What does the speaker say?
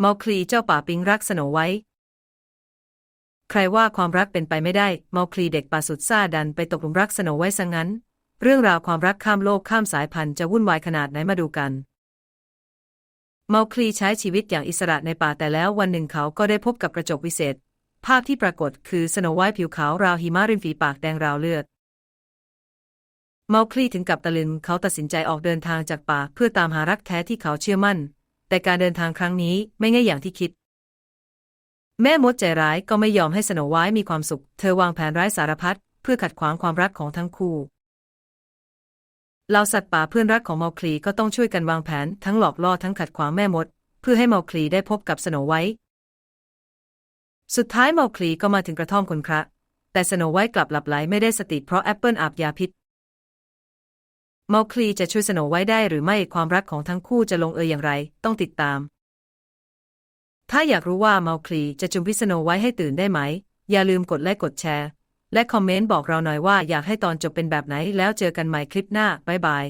เมาคลีเจ้าป่าปิงรักสโนไว้ ใครว่าความรักเป็นไปไม่ได้ เมาคลีเด็กป่าสุดซ่าดันไปตกหลุมรักสโนไว้ซะงั้น เรื่องราวความรักข้ามโลกข้ามสายพันธุ์จะวุ่นวายขนาดไหนมาดูกัน เมาคลีใช้ชีวิตอย่างอิสระในป่าแต่แล้ววันหนึ่งเขาก็ได้พบกับกระจกวิเศษ ภาพที่ปรากฏคือสโนไวท์ผิวขาวราวหิมะริมฝีปากแดงราวเลือดเมาคลีถึงกับตะลึงเขาตัดสินใจออกเดินทางจากป่าเพื่อตามหารักแท้ที่เขาเชื่อมั่น แต่การเดินทางครั้งนี้ไม่ง่ายอย่างที่คิด แม่มดใจร้ายก็ไม่ยอมให้สโนไวท์มีความสุข เธอวางแผนร้ายสารพัดเพื่อขัดขวางความรักของทั้งคู่เหล่าสัตว์ป่าเพื่อนรักของเมาคลีก็ต้องช่วยกันวางแผนทั้งหลอกล่อทั้งขัดขวางแม่มด เพื่อให้เมาคลีได้พบกับสโนไวท์สุดท้ายเมาคลีก็มาถึงกระท่อมคนคระแต่สโนไวท์กลับหลับไหลไม่ได้สติเพราะแอปเปิลอาบยาพิษ เมาคลีจะช่วยสโนไว้ได้หรือไม่ความรักของทั้งคู่จะลงเอยอย่างไร ต้องติดตาม ถ้าอยากรู้ว่าเมาคลีจะจุมพิสโนไว้ให้ตื่นได้ไหม อย่าลืมกดไลค์กดแชร์ และคอมเมนต์บอกเราหน่อยว่าอยากให้ตอนจบเป็นแบบไหนแล้วเจอกันใหม่คลิปหน้าบ๊ายบาย